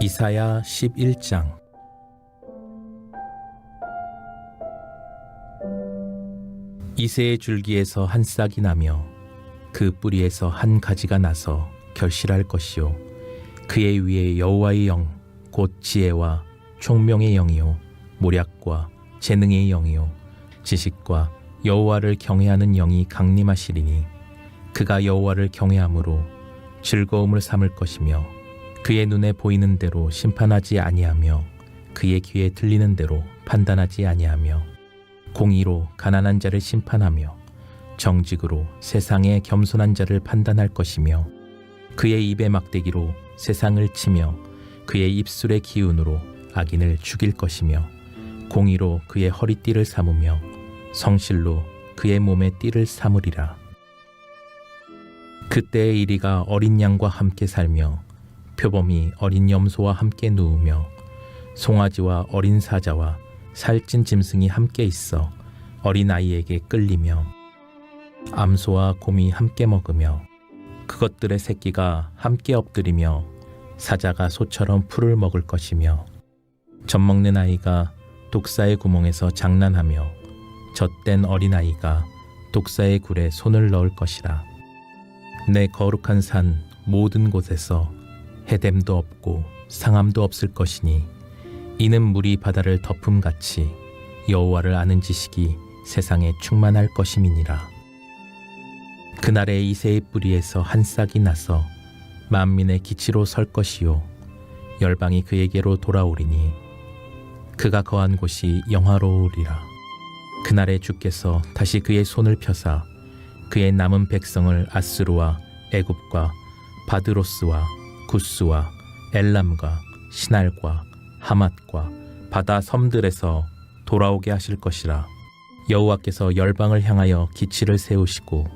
이사야 11장. 이새의 줄기에서 한 싹이 나며 그 뿌리에서 한 가지가 나서 결실할 것이요. 그의 위에 여호와의 영 곧 지혜와 총명의 영이요. 모략과 재능의 영이요. 지식과 여호와를 경외하는 영이 강림하시리니 그가 여호와를 경외함으로 즐거움을 삼을 것이며 그의 눈에 보이는 대로 심판하지 아니하며 그의 귀에 들리는 대로 판단하지 아니하며 공의로 가난한 자를 심판하며 정직으로 세상의 겸손한 자를 판단할 것이며 그의 입의 막대기로 세상을 치며 그의 입술의 기운으로 악인을 죽일 것이며 공의로 그의 허리띠를 삼으며 성실로 그의 몸의 띠를 삼으리라. 그때의 이리가 어린 양과 함께 살며 표범이 어린 염소와 함께 누우며 송아지와 어린 사자와 살찐 짐승이 함께 있어 어린 아이에게 끌리며 암소와 곰이 함께 먹으며 그것들의 새끼가 함께 엎드리며 사자가 소처럼 풀을 먹을 것이며 젖 먹는 아이가 독사의 구멍에서 장난하며 젖된 어린 아이가 독사의 굴에 손을 넣을 것이라 내 거룩한 산 모든 곳에서 해됨도 없고 상함도 없을 것이니 이는 물이 바다를 덮음 같이 여호와를 아는 지식이 세상에 충만할 것임이니라. 그날에 이새의 뿌리에서 한 싹이 나서 만민의 기치로 설 것이요 열방이 그에게로 돌아오리니 그가 거한 곳이 영화로우리라. 그날에 주께서 다시 그의 손을 펴사 그의 남은 백성을 아스루와 애굽과 바드로스와 구스와 엘람과 신할과 하맛과 바다 섬들에서 돌아오게 하실 것이라. 여호와께서 열방을 향하여 기치를 세우시고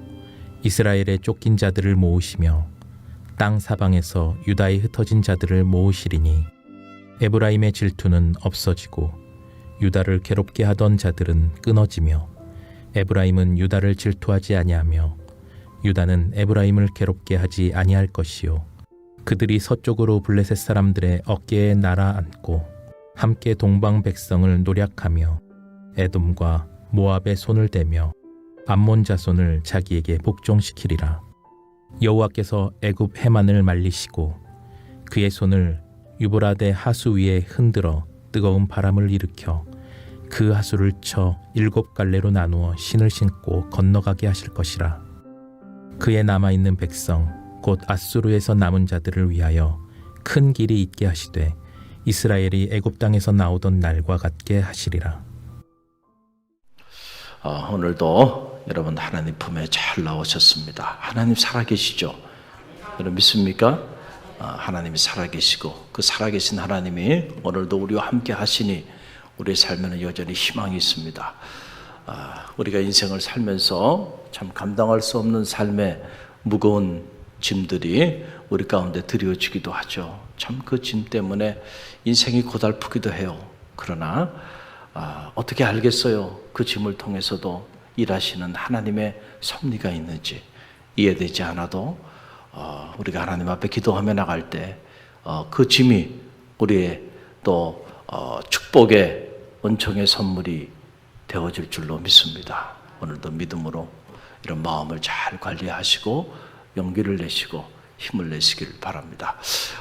이스라엘의 쫓긴 자들을 모으시며 땅 사방에서 유다에 흩어진 자들을 모으시리니 에브라임의 질투는 없어지고 유다를 괴롭게 하던 자들은 끊어지며 에브라임은 유다를 질투하지 아니하며 유다는 에브라임을 괴롭게 하지 아니할 것이요. 그들이 서쪽으로 블레셋 사람들의 어깨에 날아 앉고 함께 동방 백성을 노략하며 에돔과 모압의 손을 대며 암몬 자손을 자기에게 복종시키리라. 여호와께서 애굽 해만을 말리시고 그의 손을 유브라데 하수 위에 흔들어 뜨거운 바람을 일으켜 그 하수를 쳐 일곱 갈래로 나누어 신을 신고 건너가게 하실 것이라 그의 남아 있는 백성 곧 아수르에서 남은 자들을 위하여 큰 길이 있게 하시되 이스라엘이 애굽 땅에서 나오던 날과 같게 하시리라. 어, 오늘도 여러분 하나님 품에 잘 나오셨습니다. 하나님 살아계시죠? 여러분 믿습니까? 어, 하나님이 살아계시고 그 살아계신 하나님이 오늘도 우리와 함께 하시니 우리의 삶에는 여전히 희망이 있습니다. 아, 우리가 인생을 살면서 참 감당할 수 없는 삶의 무거운 짐들이 우리 가운데 드려지기도 하죠. 참 그 짐 때문에 인생이 고달프기도 해요. 그러나 아, 어떻게 알겠어요? 그 짐을 통해서도 일하시는 하나님의 섭리가 있는지 이해되지 않아도 어, 우리가 하나님 앞에 기도하며 나갈 때 어, 그 짐이 우리의 또 어, 축복의 은총의 선물이 되어질 줄로 믿습니다. 오늘도 믿음으로 이런 마음을 잘 관리하시고 용기를 내시고 힘을 내시길 바랍니다.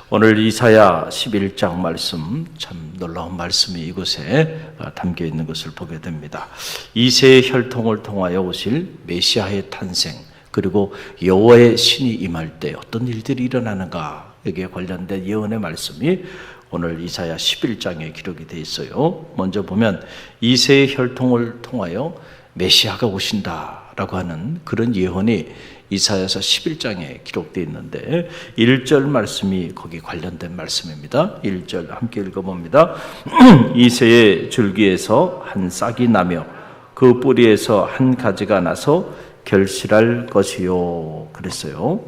오늘 이사야 11장 말씀 참 놀라운 말씀이 이곳에 담겨 있는 것을 보게 됩니다. 이세의 혈통을 통하여 오실 메시아의 탄생 그리고 여호와의 신이 임할 때 어떤 일들이 일어나는가 여기에 관련된 예언의 말씀이 오늘 이사야 11장에 기록이 되어 있어요. 먼저 보면 이세의 혈통을 통하여 메시아가 오신다라고 하는 그런 예언이 이사야서 11장에 기록되어 있는데 1절 말씀이 거기 관련된 말씀입니다. 1절 함께 읽어봅니다. 이세의 줄기에서 한 싹이 나며 그 뿌리에서 한 가지가 나서 결실할 것이요. 그랬어요.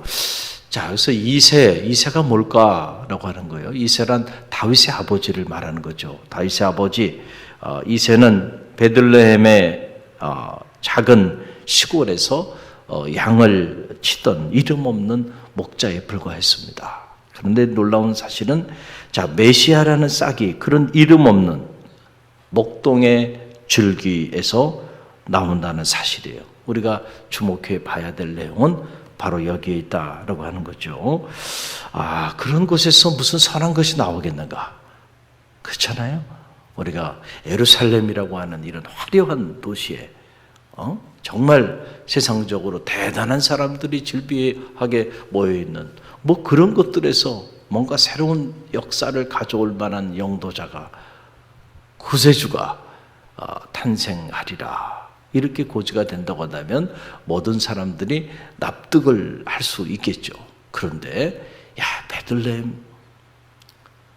자, 그래서 이세, 이세가 뭘까라고 하는 거예요. 이세란 다윗의 아버지를 말하는 거죠. 다윗의 아버지, 어, 이세는 베들레헴의 어, 작은 시골에서 어, 양을 치던 이름 없는 목자에 불과했습니다. 그런데 놀라운 사실은 자 메시아라는 싹이 그런 이름 없는 목동의 줄기에서 나온다는 사실이에요. 우리가 주목해 봐야 될 내용은 바로 여기에 있다라고 하는 거죠. 아, 그런 곳에서 무슨 선한 것이 나오겠는가? 그렇잖아요. 우리가 에루살렘이라고 하는 이런 화려한 도시에 어? 정말 세상적으로 대단한 사람들이 질비하게 모여 있는 뭐 그런 것들에서 뭔가 새로운 역사를 가져올 만한 영도자가 구세주가 어, 탄생하리라. 이렇게 고지가 된다고 한다면 모든 사람들이 납득을 할 수 있겠죠. 그런데 야 베들레헴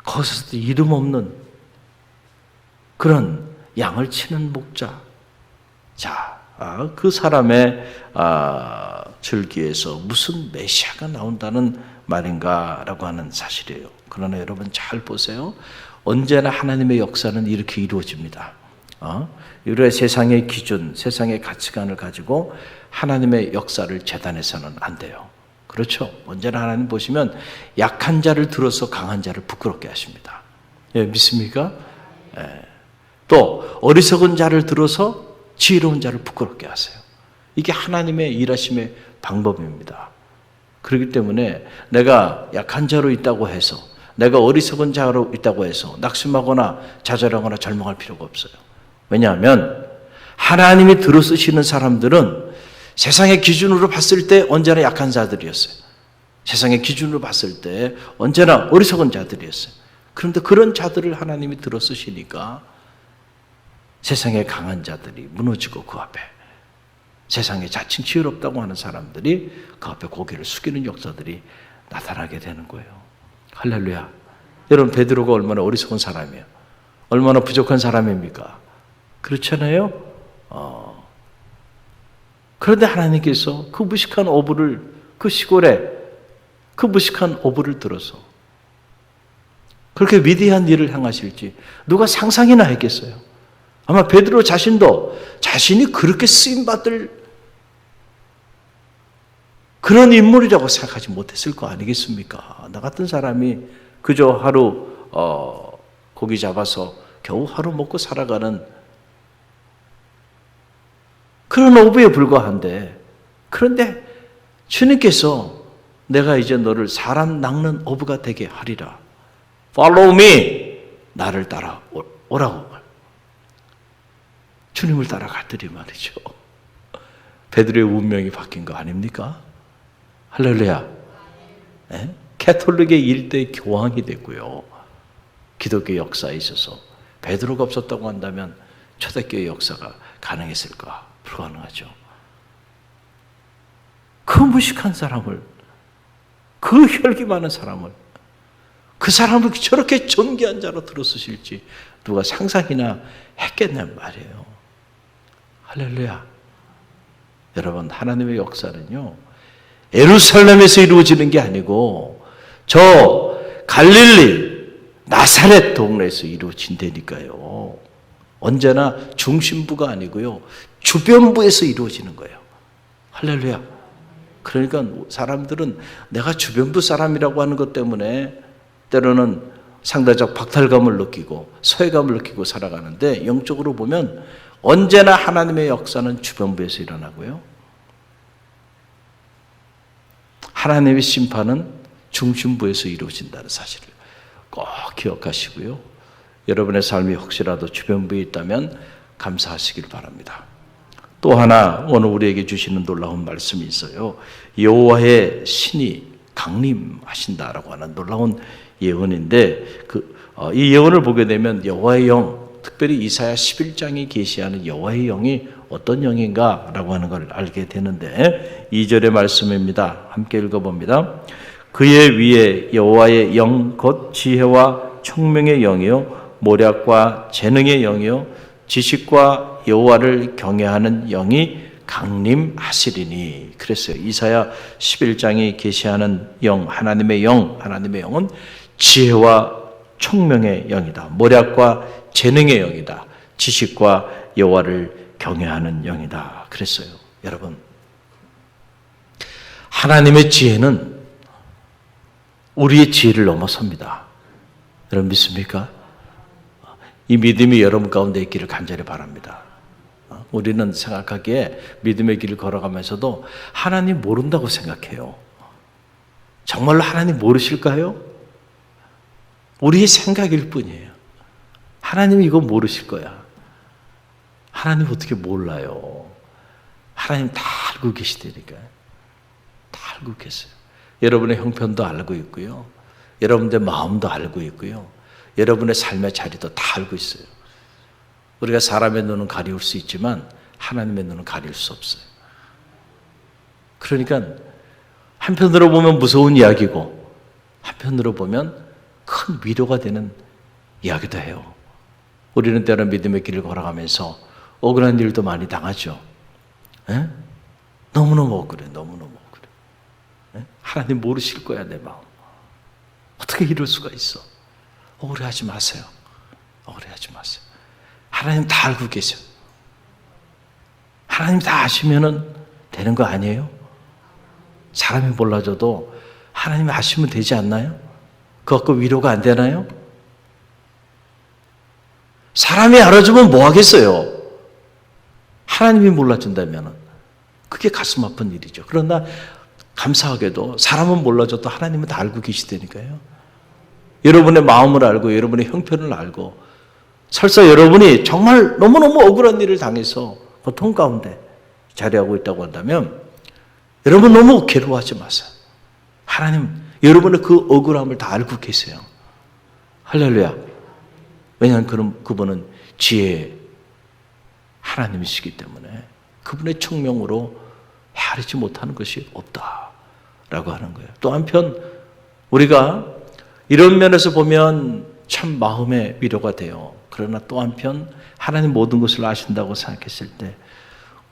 거기서도 이름 없는 그런 양을 치는 목자. 자, 아, 그 사람의 아, 줄기에서 무슨 메시아가 나온다는 말인가라고 하는 사실이에요. 그러나 여러분 잘 보세요. 언제나 하나님의 역사는 이렇게 이루어집니다. 어? 우리의 세상의 기준, 세상의 가치관을 가지고 하나님의 역사를 재단해서는 안 돼요. 그렇죠. 언제나 하나님 보시면 약한 자를 들어서 강한 자를 부끄럽게 하십니다. 예, 믿습니까? 예. 또 어리석은 자를 들어서 지혜로운 자를 부끄럽게 하세요. 이게 하나님의 일하심의 방법입니다. 그렇기 때문에 내가 약한 자로 있다고 해서 내가 어리석은 자로 있다고 해서 낙심하거나 좌절하거나 절망할 필요가 없어요. 왜냐하면 하나님이 들어 쓰시는 사람들은 세상의 기준으로 봤을 때 언제나 약한 자들이었어요. 세상의 기준으로 봤을 때 언제나 어리석은 자들이었어요. 그런데 그런 자들을 하나님이 들어 쓰시니까 세상의 강한 자들이 무너지고 그 앞에 세상에 자칭 지혜롭다고 하는 사람들이 그 앞에 고개를 숙이는 역사들이 나타나게 되는 거예요. 할렐루야. 여러분 베드로가 얼마나 어리석은 사람이에요. 얼마나 부족한 사람입니까? 그렇잖아요. 어. 그런데 하나님께서 그 무식한 어부를 그 시골에 그 무식한 어부를 들어서 그렇게 위대한 일을 행하실지 누가 상상이나 했겠어요. 아마 베드로 자신도 자신이 그렇게 쓰임 받을 그런 인물이라고 생각하지 못했을 거 아니겠습니까? 나 같은 사람이 그저 하루 어, 고기 잡아서 겨우 하루 먹고 살아가는 그런 오부에 불과한데 그런데 주님께서 내가 이제 너를 사람 낚는 어부가 되게 하리라. Follow me. 나를 따라 오라고. 주님을 따라갔더니 말이죠. 베드로의 운명이 바뀐 거 아닙니까? 할렐루야. 네? 캐톨릭의 일대 교황이 됐고요. 기독교 역사에 있어서 베드로가 없었다고 한다면 초대교회 역사가 가능했을까? 불가능하죠. 그 무식한 사람을, 그 혈기 많은 사람을, 그 사람을 저렇게 존귀한 자로 들어쓰실지 누가 상상이나 했겠냔 말이에요. 할렐루야. 여러분, 하나님의 역사는요, 에루살렘에서 이루어지는 게 아니고, 저 갈릴리, 나사렛 동네에서 이루어진다니까요. 언제나 중심부가 아니고요, 주변부에서 이루어지는 거예요. 할렐루야. 그러니까 사람들은 내가 주변부 사람이라고 하는 것 때문에 때로는 상대적 박탈감을 느끼고 소외감을 느끼고 살아가는데 영적으로 보면 언제나 하나님의 역사는 주변부에서 일어나고요. 하나님의 심판은 중심부에서 이루어진다는 사실을 꼭 기억하시고요. 여러분의 삶이 혹시라도 주변부에 있다면 감사하시길 바랍니다. 또 하나 오늘 우리에게 주시는 놀라운 말씀이 있어요. 여호와의 신이 강림하신다라고 하는 놀라운 예언인데 그이 어, 예언을 보게 되면 여호와의 영 특별히 이사야 11장이 계시하는 여호와의 영이 어떤 영인가라고 하는 걸 알게 되는데 2절의 말씀입니다. 함께 읽어 봅니다. 그의 위에 여호와의 영 곧 지혜와 총명의 영이요 모략과 재능의 영이요 지식과 여호와를 경외하는 영이 강림하시리니 그랬어요. 이사야 11장이 계시하는 영 하나님의 영 하나님의 영은 지혜와 총명의 영이다. 모략과 재능의 영이다. 지식과 여호와를 경외하는 영이다. 그랬어요. 여러분 하나님의 지혜는 우리의 지혜를 넘어섭니다. 여러분 믿습니까? 이 믿음이 여러분 가운데 있기를 간절히 바랍니다. 우리는 생각하기에 믿음의 길을 걸어가면서도 하나님 모른다고 생각해요. 정말로 하나님 모르실까요? 우리의 생각일 뿐이에요. 하나님이 이거 모르실 거야. 하나님 어떻게 몰라요? 하나님 다 알고 계시다니까요. 다 알고 계세요. 여러분의 형편도 알고 있고요. 여러분의 마음도 알고 있고요. 여러분의 삶의 자리도 다 알고 있어요. 우리가 사람의 눈은 가리울 수 있지만 하나님의 눈은 가릴 수 없어요. 그러니까 한편으로 보면 무서운 이야기고 한편으로 보면 큰 위로가 되는 이야기도 해요. 우리는 때로 믿음의 길을 걸어가면서 억울한 일도 많이 당하죠. 에? 너무너무 억울해, 너무너무 억울해. 에? 하나님 모르실 거야, 내 마음. 어떻게 이럴 수가 있어? 억울해하지 마세요. 억울해하지 마세요. 하나님 다 알고 계세요. 하나님 다 아시면은 되는 거 아니에요? 사람이 몰라줘도 하나님이 아시면 되지 않나요? 그거 갖고 위로가 안 되나요? 사람이 알아주면 뭐 하겠어요? 하나님이 몰라준다면 그게 가슴 아픈 일이죠. 그러나 감사하게도 사람은 몰라줘도 하나님은 다 알고 계시다니까요. 여러분의 마음을 알고 여러분의 형편을 알고 설사 여러분이 정말 너무너무 억울한 일을 당해서 고통 가운데 자리하고 있다고 한다면 여러분 너무 괴로워하지 마세요. 하나님 여러분의 그 억울함을 다 알고 계세요. 할렐루야. 왜냐하면 그런 그분은 지혜 하나님이시기 때문에 그분의 청명으로 헤아리지 못하는 것이 없다라고 하는 거예요. 또 한편 우리가 이런 면에서 보면 참 마음의 위로가 돼요. 그러나 또 한편 하나님 모든 것을 아신다고 생각했을 때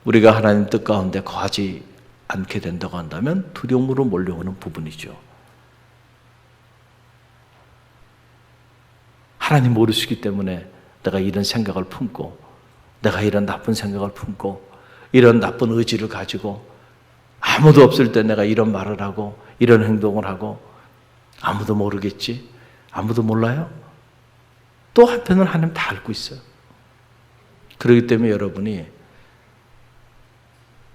우리가 하나님 뜻 가운데 거하지 않게 된다고 한다면 두려움으로 몰려오는 부분이죠. 하나님 모르시기 때문에 내가 이런 생각을 품고 내가 이런 나쁜 생각을 품고 이런 나쁜 의지를 가지고 아무도 없을 때 내가 이런 말을 하고 이런 행동을 하고 아무도 모르겠지? 아무도 몰라요? 또 한편은 하나님 다 알고 있어요. 그렇기 때문에 여러분이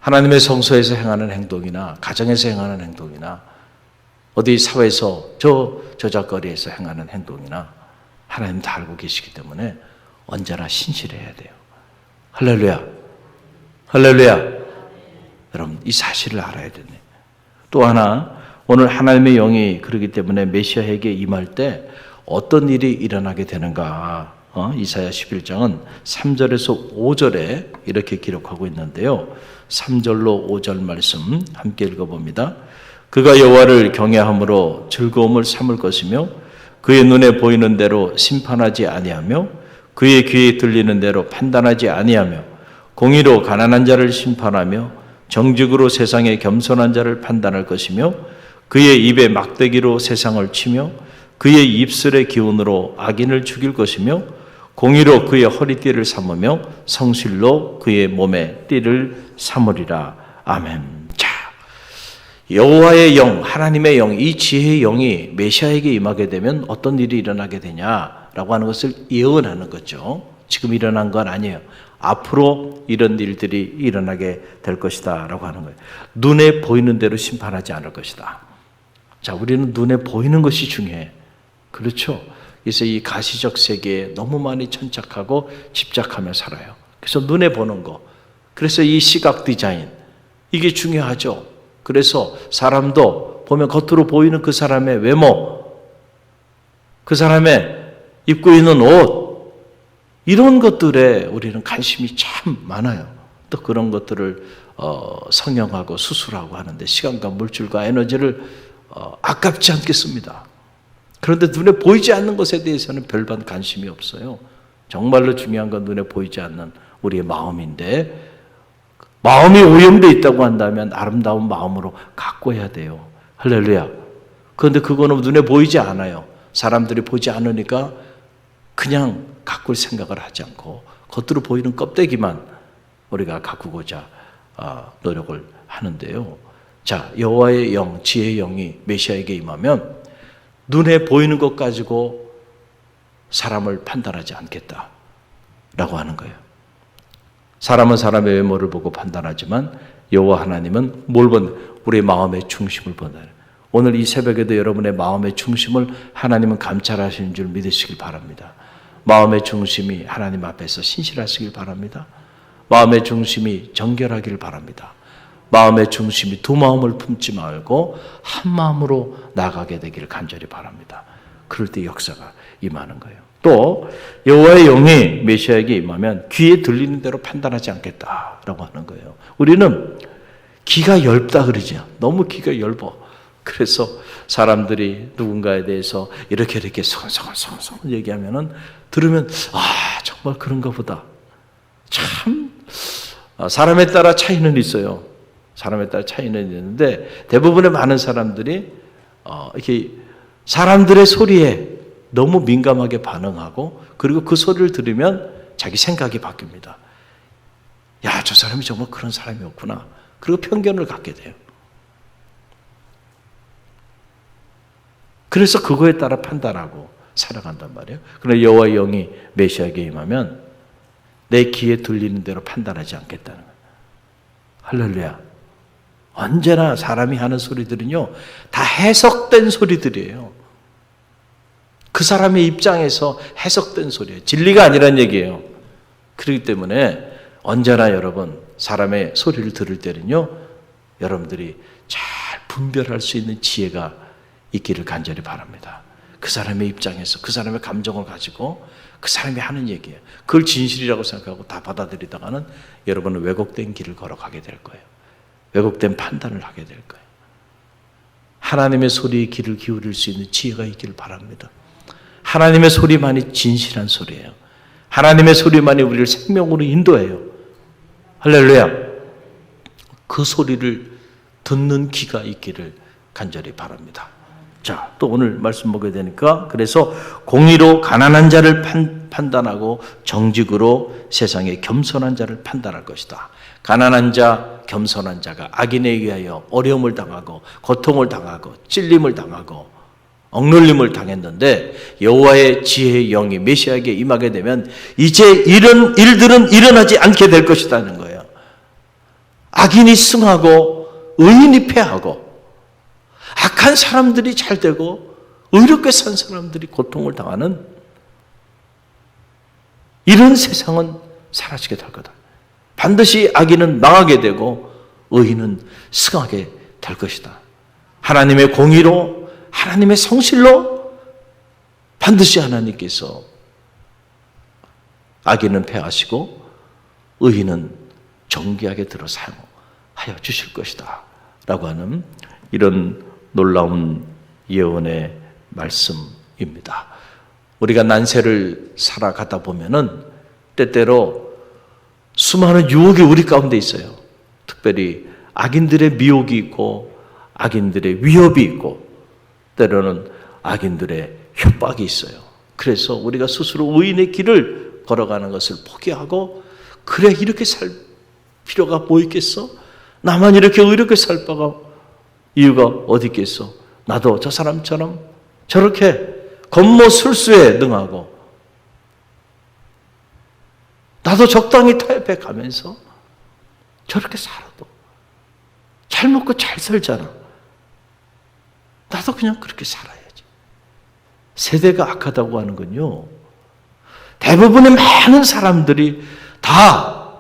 하나님의 성소에서 행하는 행동이나 가정에서 행하는 행동이나 어디 사회에서 저 저작거리에서 행하는 행동이나 하나님 다 알고 계시기 때문에 언제나 신실해야 돼요. 할렐루야. 할렐루야. 여러분 이 사실을 알아야 되네. 또 하나 오늘 하나님의 영이 그러기 때문에 메시아에게 임할 때 어떤 일이 일어나게 되는가? 어? 이사야 11장은 3절에서 5절에 이렇게 기록하고 있는데요. 3절로 5절 말씀 함께 읽어봅니다. 그가 여호와를 경외함으로 즐거움을 삼을 것이며 그의 눈에 보이는 대로 심판하지 아니하며 그의 귀에 들리는 대로 판단하지 아니하며 공의로 가난한 자를 심판하며 정직으로 세상의 겸손한 자를 판단할 것이며 그의 입에 막대기로 세상을 치며 그의 입술의 기운으로 악인을 죽일 것이며 공의로 그의 허리띠를 삼으며 성실로 그의 몸에 띠를 삼으리라. 아멘. 자, 여호와의 영, 하나님의 영, 이 지혜의 영이 메시아에게 임하게 되면 어떤 일이 일어나게 되냐라고 하는 것을 예언하는 거죠. 지금 일어난 건 아니에요. 앞으로 이런 일들이 일어나게 될 것이다라고 하는 거예요. 눈에 보이는 대로 심판하지 않을 것이다. 자, 우리는 눈에 보이는 것이 중요해. 그렇죠? 그래서 이 가시적 세계에 너무 많이 천착하고 집착하며 살아요. 그래서 눈에 보는 거. 그래서 이 시각 디자인. 이게 중요하죠. 그래서 사람도 보면 겉으로 보이는 그 사람의 외모, 그 사람의 입고 있는 옷, 이런 것들에 우리는 관심이 참 많아요. 또 그런 것들을 어, 성형하고 수술하고 하는데 시간과 물질과 에너지를 어, 아깝지 않겠습니다. 그런데 눈에 보이지 않는 것에 대해서는 별반 관심이 없어요. 정말로 중요한 건 눈에 보이지 않는 우리의 마음인데 마음이 오염되어 있다고 한다면 아름다운 마음으로 가꿔야 돼요. 할렐루야. 그런데 그거는 눈에 보이지 않아요. 사람들이 보지 않으니까 그냥 가꿀 생각을 하지 않고 겉으로 보이는 껍데기만 우리가 가꾸고자 어, 노력을 하는데요. 자, 여호와의 영, 지혜의 영이 메시아에게 임하면 눈에 보이는 것 가지고 사람을 판단하지 않겠다. 라고 하는 거예요. 사람은 사람의 외모를 보고 판단하지만 여호와 하나님은 뭘 본? 우리의 마음의 중심을 본다. 오늘 이 새벽에도 여러분의 마음의 중심을 하나님은 감찰하시는 줄 믿으시길 바랍니다. 마음의 중심이 하나님 앞에서 신실하시길 바랍니다. 마음의 중심이 정결하길 바랍니다. 마음의 중심이 두 마음을 품지 말고 한 마음으로 나가게 되기를 간절히 바랍니다. 그럴 때 역사가 임하는 거예요. 또 여호와의 영이 메시아에게 임하면 귀에 들리는 대로 판단하지 않겠다라고 하는 거예요. 우리는 귀가 얇다 그러죠. 너무 귀가 얇어. 그래서 사람들이 누군가에 대해서 이렇게 이렇게 소곤소곤소곤 얘기하면은 들으면 아 정말 그런가 보다. 참 아, 사람에 따라 차이는 있어요. 사람에 따라 차이는 있는데 대부분의 많은 사람들이 어, 이렇게 사람들의 소리에 너무 민감하게 반응하고 그리고 그 소리를 들으면 자기 생각이 바뀝니다. 야, 저 사람이 정말 그런 사람이었구나. 그리고 편견을 갖게 돼요. 그래서 그거에 따라 판단하고 살아간단 말이에요. 그러나 여호와의 영이 메시아에게 임하면 내 귀에 들리는 대로 판단하지 않겠다는 거예요. 할렐루야. 언제나 사람이 하는 소리들은요, 다 해석된 소리들이에요. 그 사람의 입장에서 해석된 소리예요. 진리가 아니란 얘기예요. 그렇기 때문에 언제나 여러분, 사람의 소리를 들을 때는요, 여러분들이 잘 분별할 수 있는 지혜가 있기를 간절히 바랍니다. 그 사람의 입장에서 그 사람의 감정을 가지고 그 사람이 하는 얘기예요. 그걸 진실이라고 생각하고 다 받아들이다가는 여러분은 왜곡된 길을 걸어가게 될 거예요. 왜곡된 판단을 하게 될 거예요. 하나님의 소리에 귀를 기울일 수 있는 지혜가 있기를 바랍니다. 하나님의 소리만이 진실한 소리예요. 하나님의 소리만이 우리를 생명으로 인도해요. 할렐루야. 그 소리를 듣는 귀가 있기를 간절히 바랍니다. 자, 또 오늘 말씀 보게 되니까 그래서 공의로 가난한 자를 판, 판단하고 정직으로 세상의 겸손한 자를 판단할 것이다. 가난한 자, 겸손한 자가 악인에 의하여 어려움을 당하고 고통을 당하고 찔림을 당하고 억눌림을 당했는데 여호와의 지혜의 영이 메시아에게 임하게 되면 이제 이런 일들은 일어나지 않게 될 것이라는 거예요. 악인이 승하고 의인이 패하고 악한 사람들이 잘 되고 의롭게 산 사람들이 고통을 당하는 이런 세상은 사라지게 될 거다. 반드시 악인은 망하게 되고 의인은 승하게 될 것이다. 하나님의 공의로 하나님의 성실로 반드시 하나님께서 악인은 패하시고 의인은 정기하게 들어 사용하여 주실 것이다. 라고 하는 이런 놀라운 예언의 말씀입니다. 우리가 난세를 살아가다 보면은 때때로 수많은 유혹이 우리 가운데 있어요. 특별히 악인들의 미혹이 있고 악인들의 위협이 있고 때로는 악인들의 협박이 있어요. 그래서 우리가 스스로 의인의 길을 걸어가는 것을 포기하고 그래 이렇게 살 필요가 뭐 있겠어? 나만 이렇게 의롭게 살 바가 이유가 어디 있겠어? 나도 저 사람처럼 저렇게 겉모 술수에 능하고 나도 적당히 타협해 가면서 저렇게 살아도 잘 먹고 잘 살잖아. 나도 그냥 그렇게 살아야지. 세대가 악하다고 하는 건요. 대부분의 많은 사람들이 다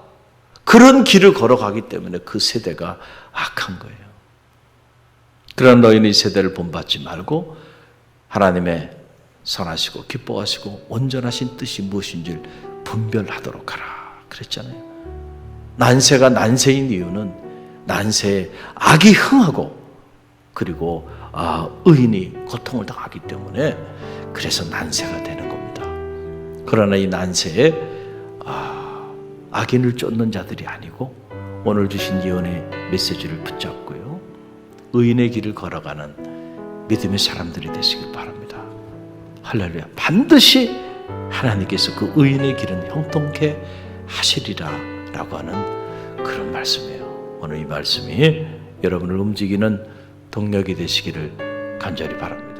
그런 길을 걸어가기 때문에 그 세대가 악한 거예요. 그러나 너희는 이 세대를 본받지 말고 하나님의 선하시고 기뻐하시고 온전하신 뜻이 무엇인지 분별하도록 하라. 그랬잖아요. 난세가 난세인 이유는 난세에 악이 흥하고 그리고 아, 의인이 고통을 당하기 때문에 그래서 난세가 되는 겁니다. 그러나 이 난세에 아, 악인을 쫓는 자들이 아니고 오늘 주신 예언의 메시지를 붙잡고요. 의인의 길을 걸어가는 믿음의 사람들이 되시길 바랍니다. 할렐루야. 반드시 하나님께서 그 의인의 길은 형통케 하시리라 라고 하는 그런 말씀이에요. 오늘 이 말씀이 여러분을 움직이는 동력이 되시기를 간절히 바랍니다.